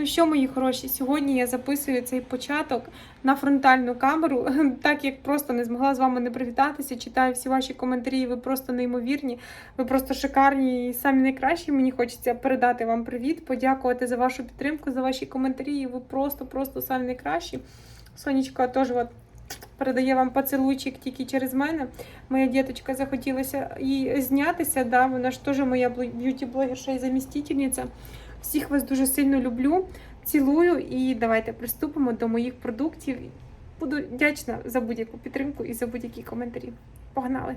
Ну що, мої хороші, сьогодні я записую цей початок на фронтальну камеру, так як просто не змогла з вами не привітатися. Читаю всі ваші коментарі. Ви просто неймовірні, ви просто шикарні і самі найкращі. Мені хочеться передати вам привіт, подякувати за вашу підтримку, за ваші коментарі. Ви просто, просто самі найкращі. Сонечка теж от передає вам поцілуйчик тільки через мене. Моя діточка захотілося їй знятися. Да, вона ж теж моя б'юті-блогерша і замістительниця. Всіх вас дуже сильно люблю, цілую і давайте приступимо до моїх продуктів. Буду вдячна за будь-яку підтримку і за будь-які коментарі. Погнали!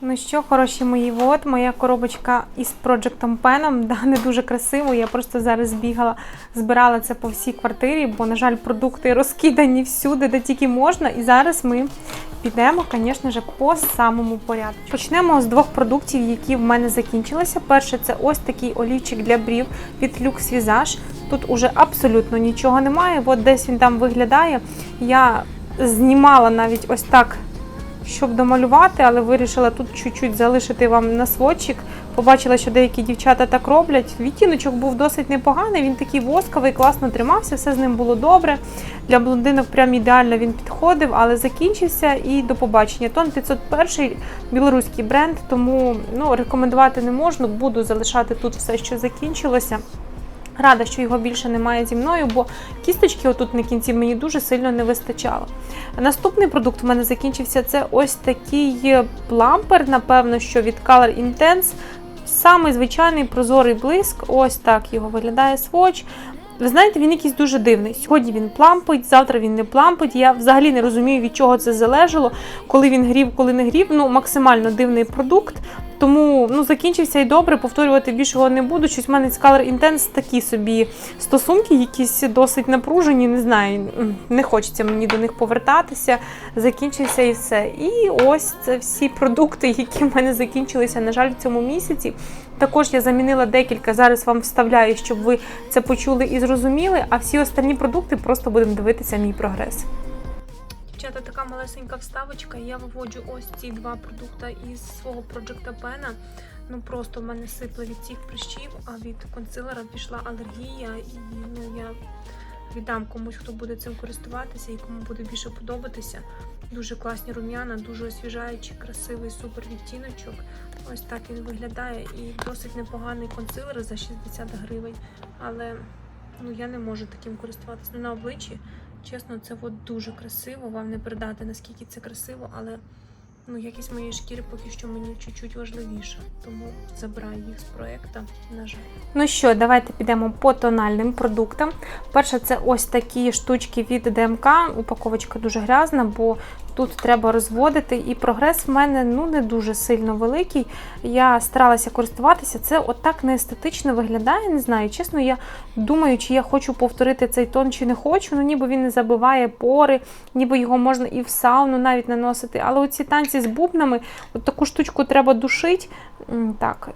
Ну що, хороші мої, от моя коробочка із Project Pen. Да, не дуже красиво. Я просто зараз бігала, збирала це по всій квартирі, бо, на жаль, продукти розкидані всюди, де тільки можна. І зараз ми підемо, звісно ж, по самому порядку. Почнемо з двох продуктів, які в мене закінчилися. Перше, це ось такий олівчик для брів від Lux Visage. Тут уже абсолютно нічого немає. От десь він там виглядає. Я знімала навіть ось так щоб домалювати, але вирішила тут чуть-чуть залишити вам на сводчик. Побачила, що деякі дівчата так роблять. Відтіночок був досить непоганий, він такий восковий, класно тримався, все з ним було добре. Для блондинок прям ідеально він підходив, але закінчився і до побачення. Тон 501 білоруський бренд, тому ну, рекомендувати не можна. Буду залишати тут все, що закінчилося. Рада, що його більше немає зі мною, бо кісточки отут на кінці мені дуже сильно не вистачало. Наступний продукт у мене закінчився це ось такий плампер, напевно, що від Color Intense. Самий звичайний прозорий блиск. Ось так його виглядає сводч. Ви знаєте, він якийсь дуже дивний. Сьогодні він плампить, завтра він не плампить. Я взагалі не розумію, від чого це залежало, коли він грів, коли не грів. Ну, максимально дивний продукт. Тому ну, закінчився і добре, повторювати більше його не буду. Щось в мене з Color Intense такі собі стосунки, якісь досить напружені. Не знаю, не хочеться мені до них повертатися. Закінчився і все. І ось це всі продукти, які в мене закінчилися, на жаль, в цьому місяці. Також я замінила декілька. Зараз вам вставляю, щоб ви це почули і зрозуміли. А всі останні продукти просто будемо дивитися мій прогрес. Дівчата, така малесенька вставочка. Я виводжу ось ці два продукти із свого Project Pen. Ну просто в мене сипле від цих прищів, а від консилера пішла алергія, і ну я віддам комусь, хто буде цим користуватися і кому буде більше подобатися. Дуже класні рум'яна, дуже освіжаючий, красивий, супер відтіночок. Ось так він виглядає. І досить непоганий консилер за 60 гривень. Але ну я не можу таким користуватися. Ну, на обличчі. Чесно, це от дуже красиво. Вам не передати, наскільки це красиво, але ну, якість моєї шкіри поки що мені чуть-чуть важливіша. Тому забираю їх з проєкту, на жаль. Ну що, давайте підемо по тональним продуктам. Перше, це ось такі штучки від ДМК. Упаковочка дуже грязна, бо тут треба розводити. І прогрес в мене ну, не дуже сильно великий. Я старалася користуватися. Це отак не естетично виглядає. Не знаю. Чесно, я думаю, чи я хочу повторити цей тон, чи не хочу. Ну, ніби він не забиває пори, ніби його можна і в сауну навіть наносити. Але оці танці з бубнами, от таку штучку треба душити. Так,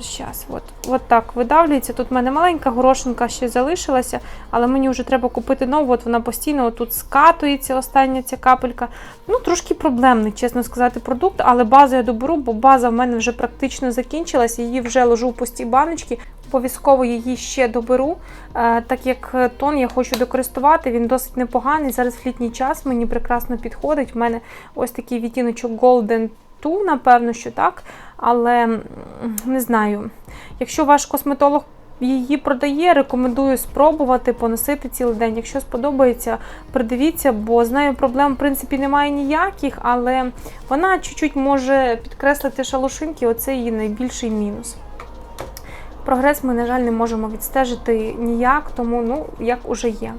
Щас, от, от так видавлюється. Тут в мене маленька горошинка ще залишилася, але мені вже треба купити нову. От вона постійно тут скатується, остання ця капелька. Ну, трошки проблемний, чесно сказати, продукт, але базу я доберу, бо база в мене вже практично закінчилась, її вже ложу в пусті баночки. Обов'язково її ще доберу, е, так як тон я хочу докористувати, він досить непоганий. Зараз в літній час мені прекрасно підходить. У мене ось такий відтіночок Golden 2, напевно, що так. Але не знаю, якщо ваш косметолог її продає, рекомендую спробувати поносити цілий день. Якщо сподобається, придивіться, бо з нею проблем, в принципі, немає ніяких, але вона чуть-чуть може підкреслити шалушинки, оце її найбільший мінус. Прогрес ми, на жаль, не можемо відстежити ніяк, тому ну, як уже є.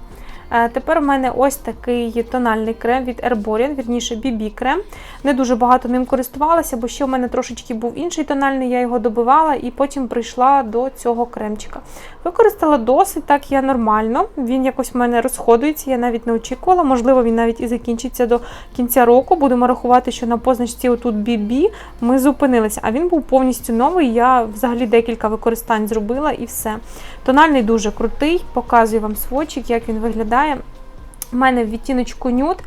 Тепер в мене ось такий тональний крем від Herborian, вірніше BB крем. Не дуже багато ним користувалася, бо ще в мене трошечки був інший тональний, я його добивала і потім прийшла до цього кремчика. Використала досить так я нормально. Він якось в мене розходується, я навіть не очікувала. Можливо, він навіть і закінчиться до кінця року. Будемо рахувати, що на позначці отут BB ми зупинилися. А він був повністю новий. Я взагалі декілька використань зробила і все. Тональний дуже крутий, показую вам сводчик, як він виглядає. У мене в відтіночку нюд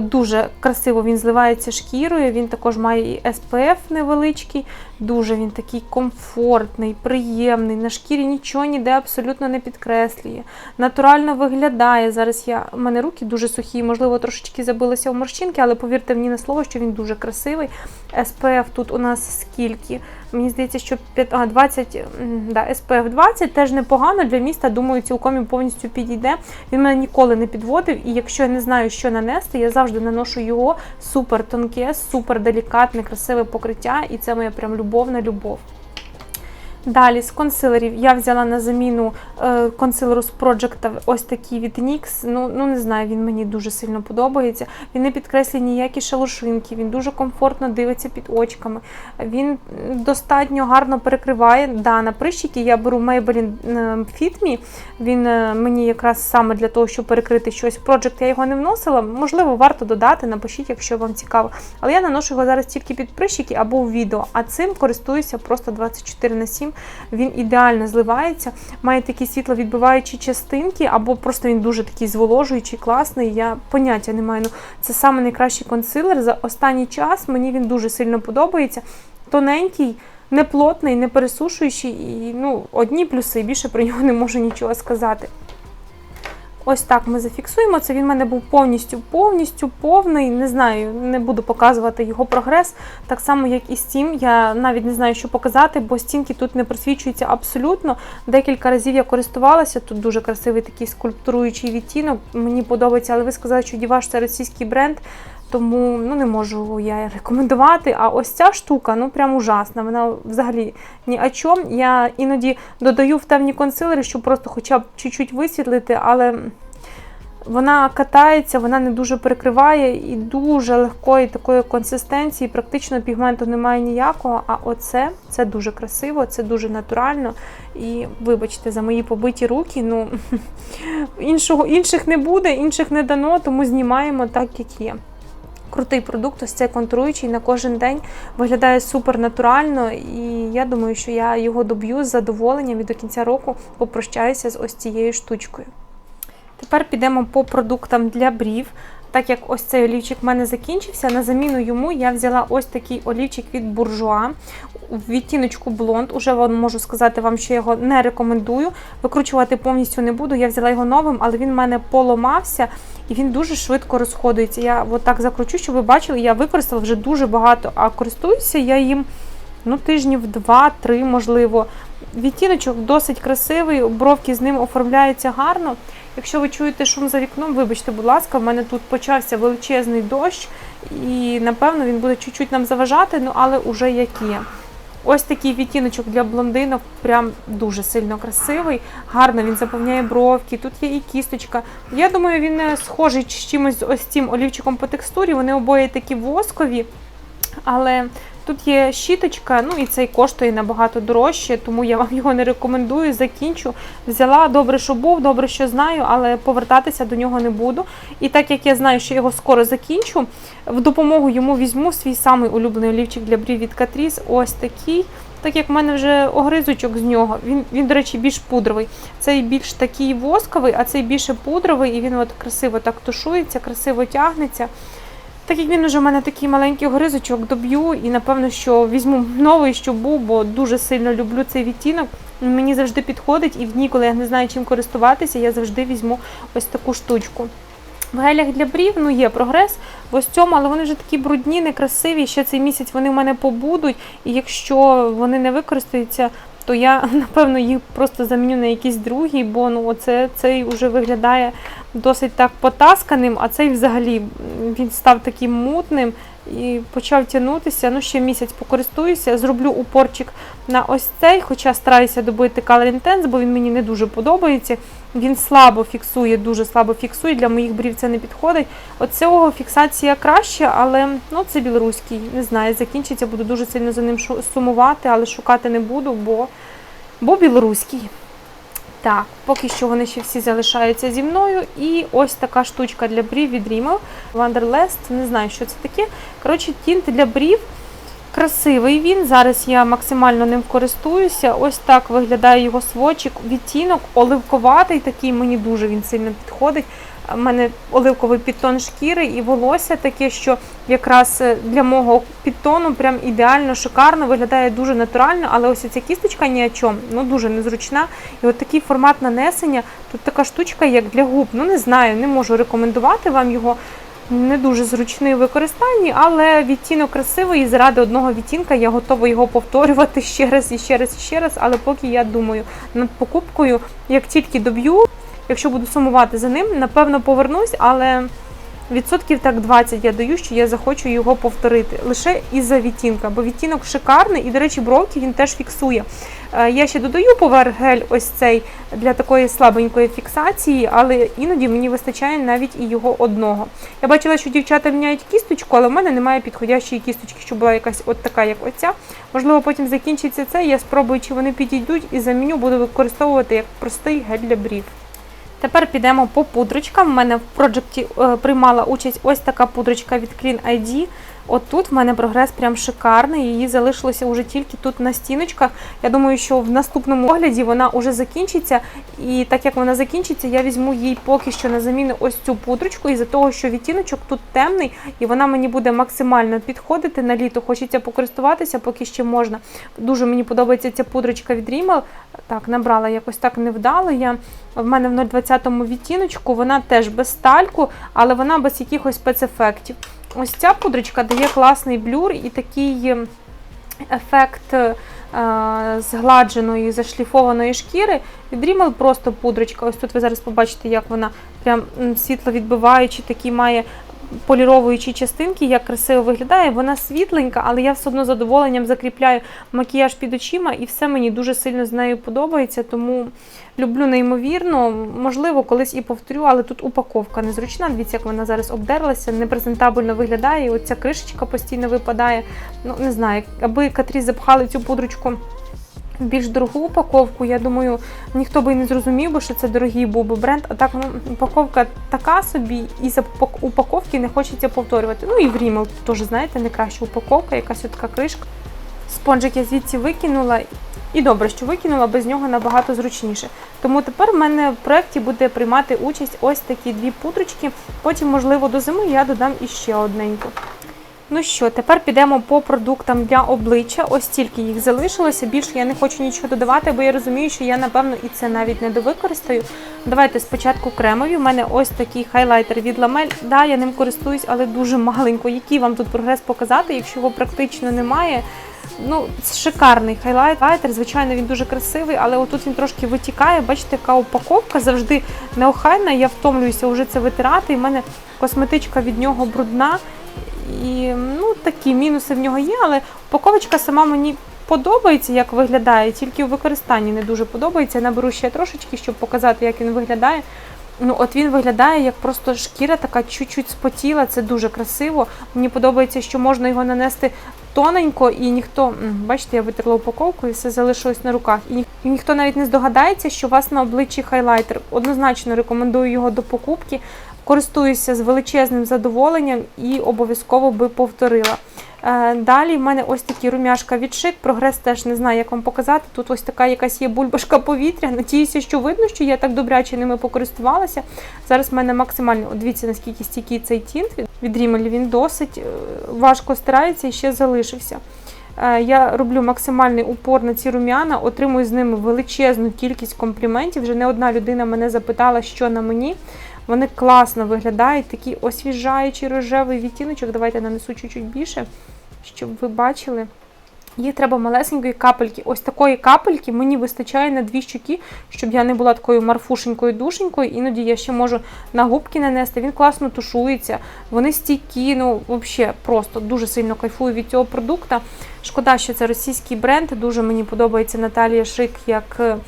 дуже красиво він зливається шкірою. Він також має і SPF невеличкий, дуже він такий комфортний, приємний. На шкірі нічого ніде абсолютно не підкреслює. Натурально виглядає. Зараз я у мене руки дуже сухі, можливо, трошечки забилися в морщинки, але повірте мені на слово, що він дуже красивий. SPF тут у нас скільки? Мені здається, що 5, а, 20, да, SPF 20 теж непогано для міста. Думаю, цілком він повністю підійде. Він мене ніколи не підводив, і якщо я не знаю, що нанести, я завжди наношу його супер тонке, супер делікатне, красиве покриття, і це моя прям любовна любов. Далі з консилерів я взяла на заміну е, консилеру з Project ось такий від NYX. Ну, ну не знаю, він мені дуже сильно подобається. Він не підкреслює ніякі шалушинки, він дуже комфортно дивиться під очками. Він достатньо гарно перекриває. Да, на прищики я беру Maybelline Fit Me. Він е, мені якраз саме для того, щоб перекрити щось. Project я його не вносила. Можливо, варто додати, напишіть, якщо вам цікаво. Але я наношу його зараз тільки під прищики або в відео, а цим користуюся просто 24 на 7. Він ідеально зливається, має такі світловідбиваючі частинки, або просто він дуже такий зволожуючий, класний. Я поняття не маю. Ну, це саме найкращий консилер. За останній час мені він дуже сильно подобається. Тоненький, неплотний, не пересушуючий. І ну, одні плюси, більше про нього не можу нічого сказати. Ось так ми зафіксуємо. Це він в мене був повністю повністю повний. Не знаю, не буду показувати його прогрес. Так само, як і цим. Я навіть не знаю, що показати, бо стінки тут не просвічуються абсолютно. Декілька разів я користувалася. Тут дуже красивий такий скульптуруючий відтінок. Мені подобається, але ви сказали, що Діваш це російський бренд. Тому ну не можу я рекомендувати. А ось ця штука, ну прям ужасна. Вона взагалі ні о чому. Я іноді додаю в темні консилери, щоб просто хоча б чуть-чуть висвітлити, але вона катається, вона не дуже перекриває і дуже легкої такої консистенції, практично пігменту немає ніякого. А оце це дуже красиво, це дуже натурально. І вибачте за мої побиті руки. Ну іншого інших не буде, інших не дано, тому знімаємо так, як є. Крутий продукт, ось цей контруючий на кожен день виглядає супер натурально, і я думаю, що я його доб'ю з задоволенням і до кінця року попрощаюся з ось цією штучкою. Тепер підемо по продуктам для брів. Так як ось цей олівчик в мене закінчився, на заміну йому я взяла ось такий олівчик від буржуа в відтіночку блонд. Уже можу сказати вам, що я його не рекомендую. Викручувати повністю не буду. Я взяла його новим, але він в мене поламався і він дуже швидко розходується. Я отак закручу, щоб ви бачили, я використала вже дуже багато, а користуюся я їм ну, тижнів 2-3, можливо. Відтіночок досить красивий, бровки з ним оформляються гарно. Якщо ви чуєте шум за вікном, вибачте, будь ласка, в мене тут почався величезний дощ, і напевно він буде чуть-чуть нам заважати, ну але уже як є. Ось такий відтіночок для блондинок, прям дуже сильно красивий. Гарно він заповняє бровки. Тут є і кісточка. Я думаю, він е, схожий з чимось ось цим олівчиком по текстурі. Вони обоє такі воскові, але тут є щіточка, ну і цей коштує набагато дорожче, тому я вам його не рекомендую. Закінчу. Взяла добре, що був, добре, що знаю, але повертатися до нього не буду. І так як я знаю, що його скоро закінчу, в допомогу йому візьму свій самий улюблений олівчик для брів від Catrice, ось такий. Так як в мене вже огризочок з нього, він, він, до речі, більш пудровий. Цей більш такий восковий, а цей більше пудровий, і він от красиво так тушується, красиво тягнеться. Так як він уже в мене такий маленький огризочок, доб'ю і напевно, що візьму новий, що був, бо дуже сильно люблю цей відтінок. Мені завжди підходить, і в дні, коли я не знаю, чим користуватися, я завжди візьму ось таку штучку. В гелях для брів ну є прогрес в ось цьому, але вони вже такі брудні, некрасиві. Ще цей місяць вони в мене побудуть, і якщо вони не використаються, то я напевно їх просто заміню на якісь другі, бо ну оце цей вже виглядає досить так потасканим, а цей взагалі він став таким мутним і почав тягнутися. Ну, ще місяць покористуюся, зроблю упорчик на ось цей, хоча стараюся добити Color Intense, бо він мені не дуже подобається. Він слабо фіксує, дуже слабо фіксує. Для моїх брів це не підходить. От цього фіксація краще, але ну, це білоруський. Не знаю, закінчиться, буду дуже сильно за ним сумувати, але шукати не буду, бо, бо білоруський. Так, поки що вони ще всі залишаються зі мною. І ось така штучка для брів від Rimmel. Wanderlust, не знаю, що це таке. Коротше, тінт для брів. Красивий він. Зараз я максимально ним користуюся. Ось так виглядає його свочик. Відтінок оливковатий, такий мені дуже він сильно підходить. У мене оливковий підтон шкіри і волосся таке, що якраз е, для мого підтону прям ідеально, шикарно, виглядає дуже натурально, але ось ця кісточка ні о чому, ну дуже незручна. І от такий формат нанесення, тут така штучка, як для губ. Ну не знаю, не можу рекомендувати вам його. Не дуже зручний у використанні, але відтінок красивий і заради одного відтінка я готова його повторювати ще раз і ще раз і ще раз. Але поки я думаю над покупкою, як тільки доб'ю, якщо буду сумувати за ним, напевно повернусь, але відсотків так 20 я даю, що я захочу його повторити лише із-за відтінка, бо відтінок шикарний і, до речі, бровки він теж фіксує. Е, Я ще додаю поверх гель ось цей для такої слабенької фіксації, але іноді мені вистачає навіть і його одного. Я бачила, що дівчата міняють кісточку, але в мене немає підходящої кісточки, щоб була якась от така, як оця. Можливо, потім закінчиться це. Я спробую, чи вони підійдуть, і заміню буду використовувати як простий гель для брів. Тепер підемо по пудрочкам. У мене в проджекті приймала участь ось така пудрочка від Clean ID. От тут в мене прогрес прям шикарний. Її залишилося вже тільки тут на стіночках. Я думаю, що в наступному огляді вона вже закінчиться. І так як вона закінчиться, я візьму їй поки що на заміну ось цю пудрочку, із-за того, що відтіночок тут темний, і вона мені буде максимально підходити на літо. Хочеться покористуватися, поки ще можна. Дуже мені подобається ця пудрочка від Rimmel. Так, набрала якось так невдало. Я в мене в 0,20 відтіночку, вона теж без стальку, але вона без якихось спецефектів. Ось ця пудрочка дає класний блюр і такий ем, ефект е, згладженої, зашліфованої шкіри. Від Rimmel просто пудрочка. Ось тут ви зараз побачите, як вона прям світло відбиваючи, такі має поліровуючі частинки, як красиво виглядає. Вона світленька, але я все одно задоволенням закріпляю макіяж під очима, і все мені дуже сильно з нею подобається. Тому люблю неймовірно. Можливо, колись і повторю, але тут упаковка незручна. Дивіться, як вона зараз обдерлася, непрезентабельно виглядає. І оця кришечка постійно випадає. Ну, не знаю, аби Катрі запхали цю пудрочку. Більш дорогу упаковку, я думаю, ніхто би і не зрозумів, би, що це дорогий був би бренд. А так ну, упаковка така собі, і за упаковки не хочеться повторювати. Ну і в Rimmel теж, знаєте, не краща упаковка, якась така кришка. Спонжик я звідси викинула, і добре, що викинула, без нього набагато зручніше. Тому тепер в мене в проєкті буде приймати участь ось такі дві пудрочки. Потім, можливо, до зими я додам іще одненьку. Ну що, тепер підемо по продуктам для обличчя. Ось тільки їх залишилося. Більше я не хочу нічого додавати, бо я розумію, що я, напевно, і це навіть не довикористаю. Давайте спочатку кремові. У мене ось такий хайлайтер від Ламель. Да, я ним користуюсь, але дуже маленько. Який вам тут прогрес показати, якщо його практично немає. Ну, шикарний хайлайтер. Звичайно, він дуже красивий, але отут він трошки витікає. Бачите, яка упаковка завжди неохайна. Я втомлююся вже це витирати. І в мене косметичка від нього брудна. І ну, такі мінуси в нього є, але упаковочка сама мені подобається, як виглядає, тільки у використанні не дуже подобається. Я наберу ще трошечки, щоб показати, як він виглядає. Ну, от він виглядає як просто шкіра така чуть-чуть спотіла, це дуже красиво. Мені подобається, що можна його нанести тоненько, і ніхто, бачите, я витерла упаковку і все залишилось на руках. І, ніх- і ніхто навіть не здогадається, що у вас на обличчі хайлайтер. Однозначно рекомендую його до покупки. Користуюся з величезним задоволенням і обов'язково би повторила. Е, Далі в мене ось такі румяшка від шик. Прогрес теж не знаю, як вам показати. Тут ось така якась є бульбашка повітря. Надіюся, що видно, що я так добряче ними покористувалася. Зараз в мене максимально, дивіться, наскільки стійкий цей тінт від- Rimmel. Він досить е, важко стирається і ще залишився. Е, Я роблю максимальний упор на ці рум'яна, отримую з ними величезну кількість компліментів. Вже не одна людина мене запитала, що на мені. Вони класно виглядають, такий освіжаючий рожевий відтіночок. Давайте нанесу чуть-чуть більше, щоб ви бачили. Їх треба малесенької капельки. Ось такої капельки мені вистачає на дві щоки, щоб я не була такою марфушенькою душенькою. Іноді я ще можу на губки нанести. Він класно тушується, вони стійкі, ну взагалі просто дуже сильно кайфую від цього продукту. Шкода, що це російський бренд. Дуже мені подобається Наталія Шик як.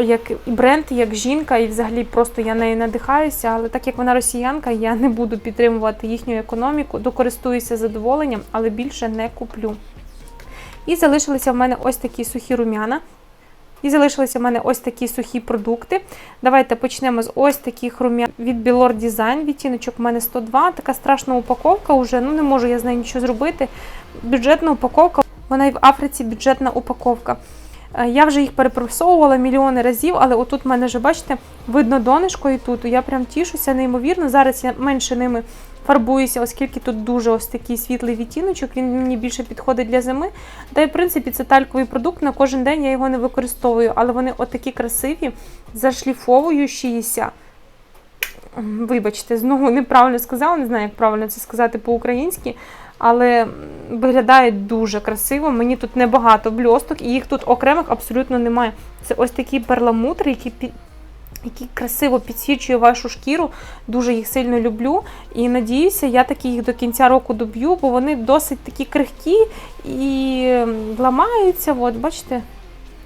Як бренд, як жінка, і взагалі просто я нею надихаюся. Але так як вона росіянка, я не буду підтримувати їхню економіку, докористуюся задоволенням, але більше не куплю. І залишилися в мене ось такі сухі рум'яна. І залишилися в мене ось такі сухі продукти. Давайте почнемо з ось таких рум'ян від Білор Design. Відтіночок у мене 102. Така страшна упаковка вже. Ну не можу я з нею нічого зробити. Бюджетна упаковка. Вона і в Африці бюджетна упаковка. Е, Я вже їх перепресовувала мільйони разів, але отут в мене вже, бачите, видно донышко і тут. Я прям тішуся неймовірно. Зараз я менше ними фарбуюся, оскільки тут дуже ось такий світлий відтіночок, він мені більше підходить для зими. Та й в принципі це тальковий продукт. На кожен день я його не використовую, але вони отакі красиві, зашліфовуючіся. Вибачте, знову неправильно сказала, не знаю, як правильно це сказати по-українськи, але виглядають дуже красиво. Мені тут небагато бльосток, і їх тут окремих абсолютно немає. Це ось такий перламутр, який який красиво підсвічує вашу шкіру. Дуже їх сильно люблю. І надіюся, я таки їх до кінця року доб'ю, бо вони досить такі крихкі і ламаються. От, бачите,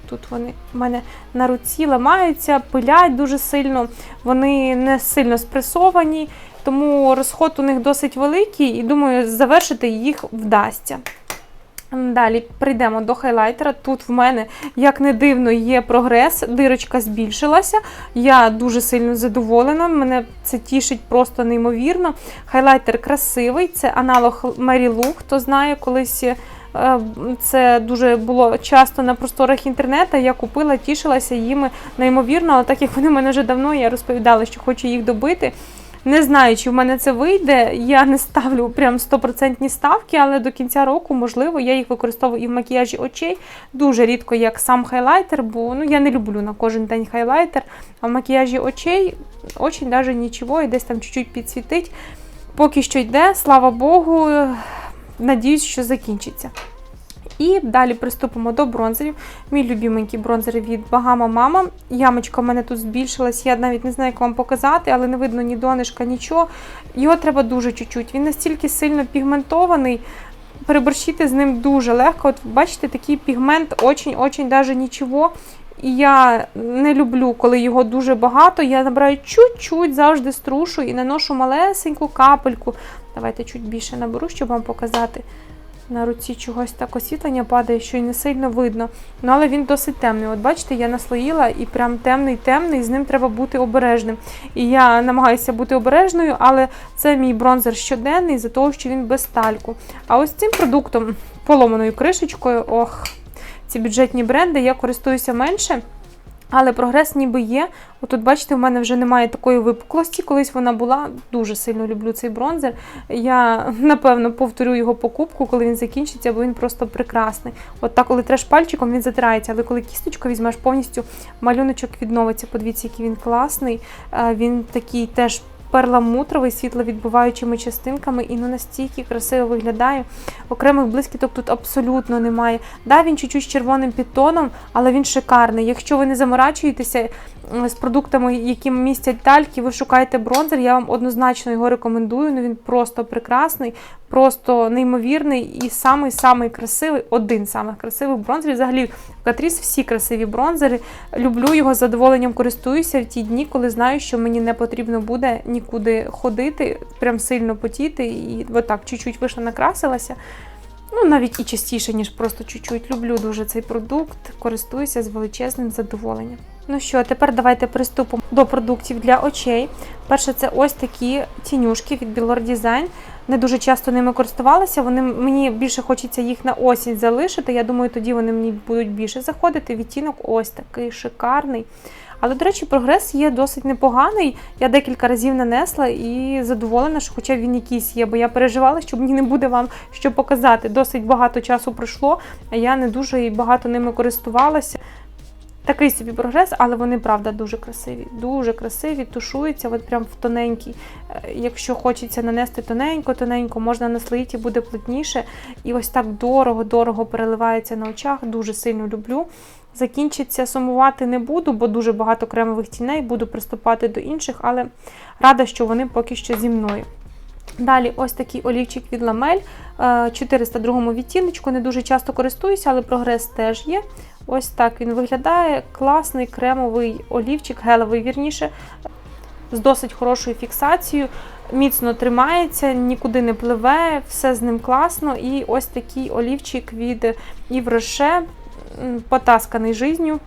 тут вони в мене на руці ламаються, пилять дуже сильно, вони не сильно спресовані, тому розход у них досить великий, і думаю, завершити їх вдасться. Далі прийдемо до хайлайтера. Тут в мене, як не дивно, є прогрес, дирочка збільшилася. Я дуже сильно задоволена. Мене це тішить просто неймовірно. Хайлайтер красивий, це аналог Mary Lou, хто знає, колись. е, Це дуже було часто на просторах інтернету. Я купила, тішилася їми неймовірно, але так як вони в мене вже давно, я розповідала, що хочу їх добити. Не знаю, чи в мене це вийде. Я не ставлю прям 100% ставки, але до кінця року, можливо, я їх використовую і в макіяжі очей. Дуже рідко, як сам хайлайтер, бо ну, я не люблю на кожен день хайлайтер. А в макіяжі очей очень навіть нічого, і десь там чуть-чуть підсвітить. Поки що йде, слава Богу, надіюсь, що закінчиться. І далі приступимо до бронзерів. Мій любименький бронзер від Bahama Mama. Ямочка в мене тут збільшилась. Я навіть не знаю, як вам показати, але не видно ні донышка, нічого. Його треба дуже чуть-чуть. Він настільки сильно пігментований. Переборщити з ним дуже легко. От бачите, такий пігмент очень-очень даже нічого. І я не люблю, коли його дуже багато. Я набираю чуть-чуть, завжди струшу і наношу малесеньку капельку. Давайте чуть більше наберу, щоб вам показати. На руці чогось так освітлення падає, що й не сильно видно. Ну, але він досить темний. От бачите, я наслоїла і прям темний-темний, з ним треба бути обережним. І я намагаюся бути обережною, але це мій бронзер щоденний, за того, що він без тальку. А ось цим продуктом, поломаною кришечкою, ох, ці бюджетні бренди, я користуюся менше. Але прогрес ніби є. Отут, бачите, в мене вже немає такої випуклості. Колись вона була. Дуже сильно люблю цей бронзер. Я, напевно, повторю його покупку, коли він закінчиться, бо він просто прекрасний. От так, коли треш пальчиком, він затирається, але коли кісточку візьмеш, повністю малюночок відновиться. Подивіться, який він класний. Е, Він такий теж. Перламутровий, світловідбиваючими частинками, і ну настільки красиво виглядає. Окремих блискіток тут абсолютно немає. Да, він чуть-чуть з червоним підтоном, але він шикарний. Якщо ви не заморачуєтеся з продуктами, які містять тальки, ви шукаєте бронзер, я вам однозначно його рекомендую. Ну він просто прекрасний, просто неймовірний і самий-самий красивий, один з самих красивих бронзерів. Взагалі, в Катріс всі красиві бронзери. Люблю його з задоволенням користуюся в ті дні, коли знаю, що мені не потрібно буде нікуди ходити, прям сильно потіти. І отак чуть-чуть вийшла накрасилася. Ну, навіть і частіше, ніж просто чуть-чуть. Люблю дуже цей продукт, користуюся з величезним задоволенням. Ну що, тепер давайте приступимо до продуктів для очей. Перше, це ось такі тінюшки від Білор Design. Не дуже часто ними користувалася. Вони мені більше хочеться їх на осінь залишити. Я думаю, тоді вони мені будуть більше заходити. Відтінок ось такий шикарний. Але, до речі, прогрес є досить непоганий. Я декілька разів нанесла і задоволена, що хоча б він якийсь є, бо я переживала, що мені не буде вам що показати. Досить багато часу пройшло, а я не дуже і багато ними користувалася. Такий собі прогрес, але вони правда дуже красиві. Дуже красиві, тушуються, от прям в тоненький. Е, Якщо хочеться нанести тоненько, тоненько, можна наслоїти, буде плотніше. І ось так дорого-дорого переливається на очах. Дуже сильно люблю. Закінчиться, сумувати не буду, бо дуже багато кремових тіней, буду приступати до інших, але рада, що вони поки що зі мною. Далі ось такий олівчик від Ламель, 402 відтіночку. Не дуже часто користуюся, але прогрес теж є. Ось так він виглядає. Класний кремовий олівчик, гелевий вірніше, з досить хорошою фіксацією. Міцно тримається, нікуди не пливе, все з ним класно. І ось такий олівчик від Ів Роше, м, потасканий жизнью.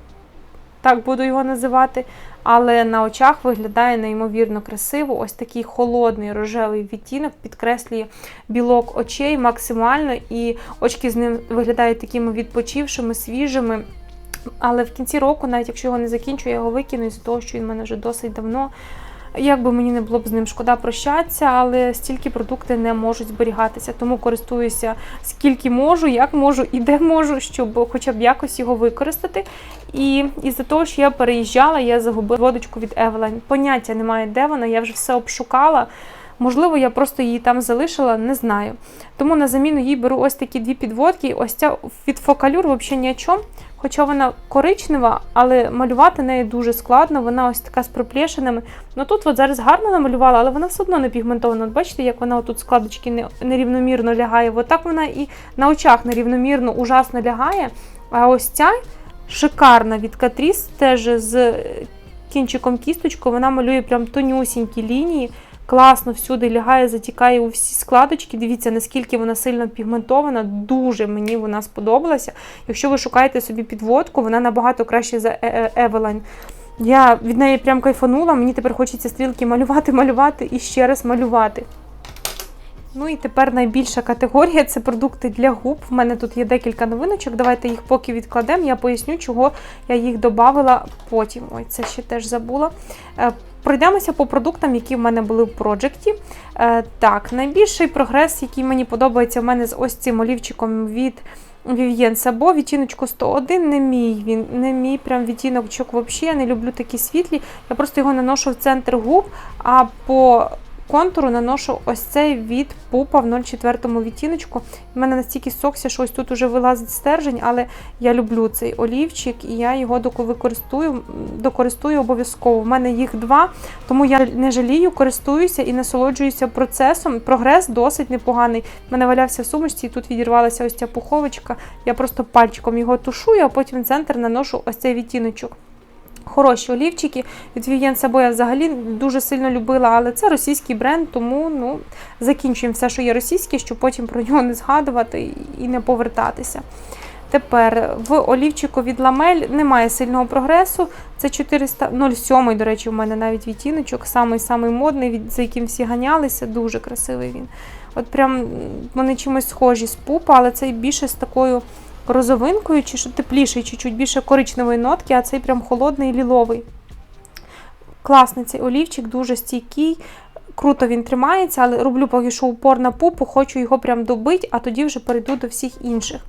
так буду його називати. Але на очах виглядає неймовірно красиво. Ось такий холодний рожевий відтінок підкреслює білок очей максимально, і очки з ним виглядають такими відпочившими, свіжими. Але в кінці року, навіть якщо його не закінчу, я його викину із того, що він в мене вже досить давно. Як би мені не було б з ним шкода прощатися, але стільки продукти не можуть зберігатися. Тому користуюся скільки можу, як можу і де можу, щоб хоча б якось його використати. І із-за того, що я переїжджала, я загубила водочку від Евелайн. Поняття немає, де вона, я вже все обшукала. Можливо, я просто її там залишила, не знаю. Тому на заміну їй беру ось такі дві підводки. Ось ця від Фокалюр взагалі ні о чому. Хоча вона коричнева, але малювати нею дуже складно. Вона ось така з проплешинами. Ну тут от зараз гарно намалювала, але вона все одно не пігментована. Бачите, як вона тут складочки нерівномірно лягає. От так вона і на очах нерівномірно ужасно лягає. А ось ця шикарна від Catrice, теж з кінчиком кісточкою, вона малює прям тонюсінькі лінії. Класно всюди лягає, затікає у всі складочки. Дивіться, наскільки вона сильно пігментована. Дуже мені вона сподобалася. Якщо ви шукаєте собі підводку, вона набагато краще за Е- Е- Eveline. Я від неї прям кайфанула. Мені тепер хочеться стрілки малювати, малювати і ще раз малювати. Ну і тепер найбільша категорія це продукти для губ. В мене тут є декілька новиночок. Давайте їх поки відкладемо. Я поясню, чого я їх додавала потім. Ой, це ще теж забула. Пройдемося по продуктам, які в мене були в проджекті. Е, так, найбільший прогрес, який мені подобається, в мене з ось цим олівчиком від Vivien Sabo, відтіночку 101, не мій він, не мій прям відтіночок взагалі. Я не люблю такі світлі. Я просто його наношу в центр губ, а по контуру наношу ось цей від пупа в 04 відтіночку. У мене настільки сокся, що ось тут уже вилазить стержень, але я люблю цей олівчик і я його використовую, докористую обов'язково. У мене їх два, тому я не жалію, користуюся і насолоджуюся процесом. Прогрес досить непоганий. У мене валявся в сумочці, і тут відірвалася ось ця пуховичка. Я просто пальчиком його тушую, а потім в центр наношу ось цей відтіночок. Хороші олівчики. Від Vivien Sabo я взагалі дуже сильно любила, але це російський бренд, тому ну, закінчуємо все, що є російське, щоб потім про нього не згадувати і не повертатися. Тепер в олівчику від ламель немає сильного прогресу. Це 407, до речі, у мене навіть відтіночок, самий-самий модний, від, за яким всі ганялися. Дуже красивий він. От прям вони чимось схожі з пупа, але цей більше з такою розовинкою, чи що тепліший, чуть-чуть більше коричневої нотки, а цей прям холодний ліловий. Класний цей олівчик, дуже стійкий. Круто він тримається, але роблю поки що упор на пупу, хочу його прям добити, а тоді вже перейду до всіх інших.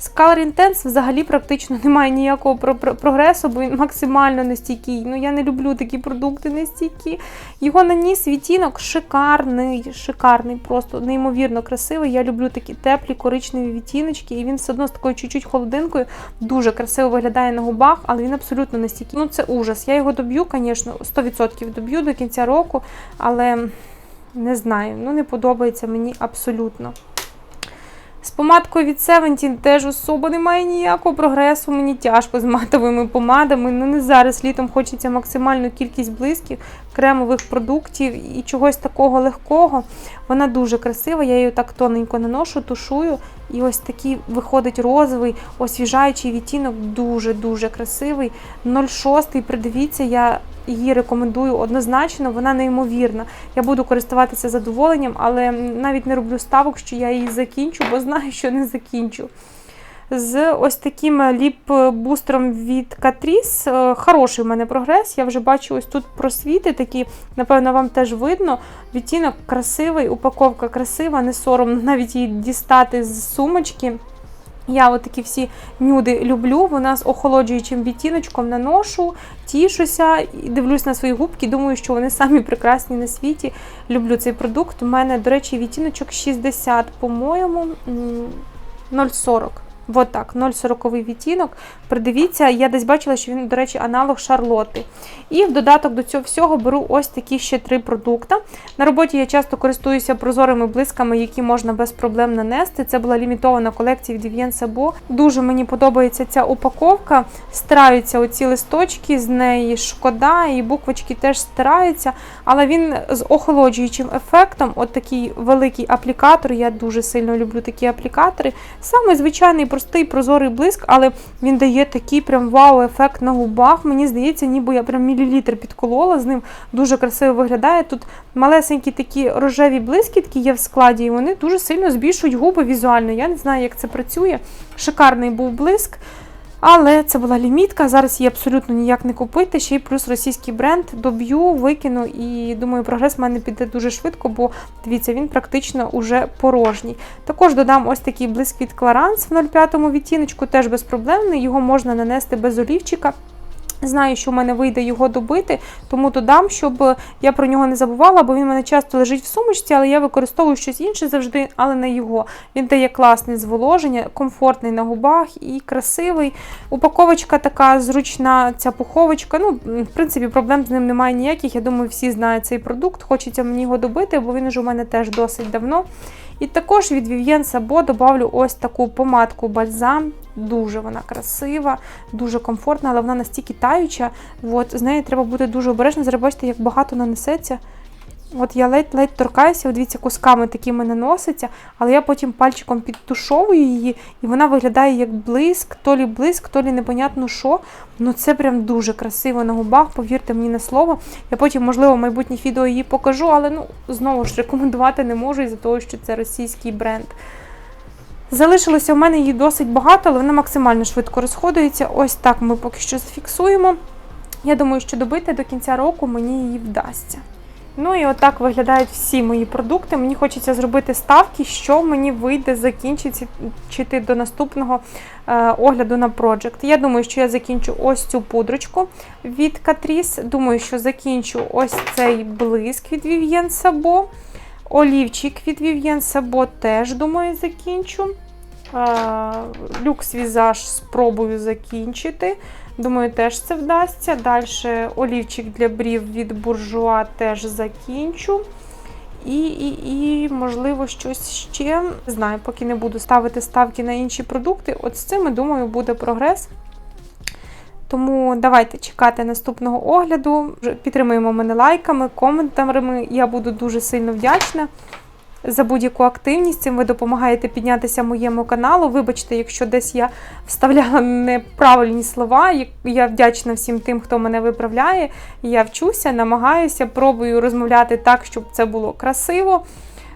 З Color Intense взагалі практично немає ніякого про- про- прогресу, бо він максимально нестійкий. Ну я не люблю такі продукти нестійкі. Його наніс відтінок шикарний, шикарний, просто неймовірно красивий. Я люблю такі теплі коричневі відтіночки, і він все одно з такою чуть-чуть холодинкою дуже красиво виглядає на губах, але він абсолютно не стійкий. Ну це ужас. Я його доб'ю, звісно, 100% доб'ю до кінця року, але не знаю, ну не подобається мені абсолютно. З помадкою від Seventeen теж особо немає ніякого прогресу. Мені тяжко з матовими помадами. Ну не зараз літом хочеться максимальну кількість блисків, кремових продуктів і чогось такого легкого. Вона дуже красива. Я її так тоненько наношу, тушую. І ось такий виходить розовий, освіжаючий відтінок, дуже-дуже красивий. 06, придивіться, я її рекомендую однозначно, вона неймовірна. Я буду користуватися задоволенням, але навіть не роблю ставок, що я її закінчу, бо знаю, що не закінчу. З ось таким ліп-бустером від Catrice. е, Хороший в мене прогрес. Я вже бачу ось тут просвіти такі, напевно, вам теж видно. Відтінок красивий, упаковка красива, не соромно навіть її дістати з сумочки. Я от такі всі нюди люблю. Вона з охолоджуючим відтіночком наношу, тішуся і дивлюсь на свої губки. Думаю, що вони самі прекрасні на світі. Люблю цей продукт. У мене, до речі, відтіночок 60, по-моєму, 0,40. Вот так, 0,40 відтінок. Придивіться, я десь бачила, що він, до речі, аналог Шарлотти. І в додаток до цього всього беру ось такі ще три продукти. На роботі я часто користуюся прозорими блисками, які можна без проблем нанести. Це була лімітована колекція від Vivien Sabo. Дуже мені подобається ця упаковка. Стараються оці листочки, з неї шкода, і буквочки теж стараються. Але він з охолоджуючим ефектом, от такий великий аплікатор. Я дуже сильно люблю такі аплікатори. Саме звичайний простий прозорий блиск, але він дає такий прям вау-ефект на губах. Мені здається, ніби я прям мілілітр підколола з ним. Дуже красиво виглядає. Тут малесенькі такі рожеві блискітки є в складі, і вони дуже сильно збільшують губи візуально. Я не знаю, як це працює. Шикарний був блиск. Але це була лімітка. Зараз її абсолютно ніяк не купити. Ще й плюс російський бренд доб'ю, викину і думаю, прогрес в мене піде дуже швидко, бо дивіться, він практично уже порожній. Також додам ось такий блисквіт Кларанс в 0,5 відтіночку, теж безпроблемний. Його можна нанести без олівчика. Знаю, що в мене вийде його добити, тому додам, щоб я про нього не забувала, бо він у мене часто лежить в сумочці, але я використовую щось інше завжди, але не його. Він дає класне зволоження, комфортний на губах і красивий. Упаковочка така зручна, ця пуховочка. Ну, в принципі, проблем з ним немає ніяких. Я думаю, всі знають цей продукт. Хочеться мені його добити, бо він уже у мене теж досить давно. І також від Vivien Sabo добавлю ось таку помадку бальзам. Дуже вона красива, дуже комфортна, але вона настільки таюча. От, з нею треба бути дуже обережно. Бачите, як багато нанесеться. От я ледь-ледь торкаюся, от дивіться, кусками такими наноситься, але я потім пальчиком підтушовую її, і вона виглядає як блиск, то лі блиск, то лі непонятно що. Ну це прям дуже красиво на губах, повірте мені на слово. Я потім, можливо, в майбутніх відео її покажу, але ну, знову ж рекомендувати не можу із-за того, що це російський бренд. Залишилося у мене її досить багато, але вона максимально швидко розходується. Ось так ми поки що зафіксуємо. Я думаю, що добити до кінця року мені її вдасться. Ну і отак виглядають всі мої продукти. Мені хочеться зробити ставки, що мені вийде закінчити до наступного е, огляду на Project. Я думаю, що я закінчу ось цю пудрочку від Catrice. Думаю, що закінчу ось цей блиск від Vivien Sabo. Олівчик від Vivien Sabo теж, думаю, закінчу. Люкс візаж спробую закінчити. Думаю, теж це вдасться. Далі олівчик для брів від буржуа теж закінчу. І, і, і, можливо, щось ще. Не знаю, поки не буду ставити ставки на інші продукти. От з цим, думаю, буде прогрес. Тому давайте чекати наступного огляду. Підтримуємо мене лайками, коментарами. Я буду дуже сильно вдячна за будь-яку активність. Цим ви допомагаєте піднятися моєму каналу. Вибачте, якщо десь я вставляла неправильні слова. Я вдячна всім тим, хто мене виправляє. Я вчуся, намагаюся, пробую розмовляти так, щоб це було красиво.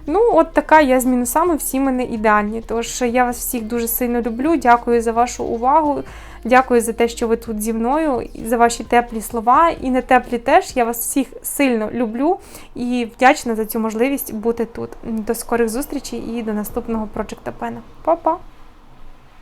Ну, от така я з мінусами, всі мене ідеальні. Тож я вас всіх дуже сильно люблю. Дякую за вашу увагу. Дякую за те, що ви тут зі мною, за ваші теплі слова. І не теплі теж. Я вас всіх сильно люблю і вдячна за цю можливість бути тут. До скорих зустрічей і до наступного Project Пена. Па-па!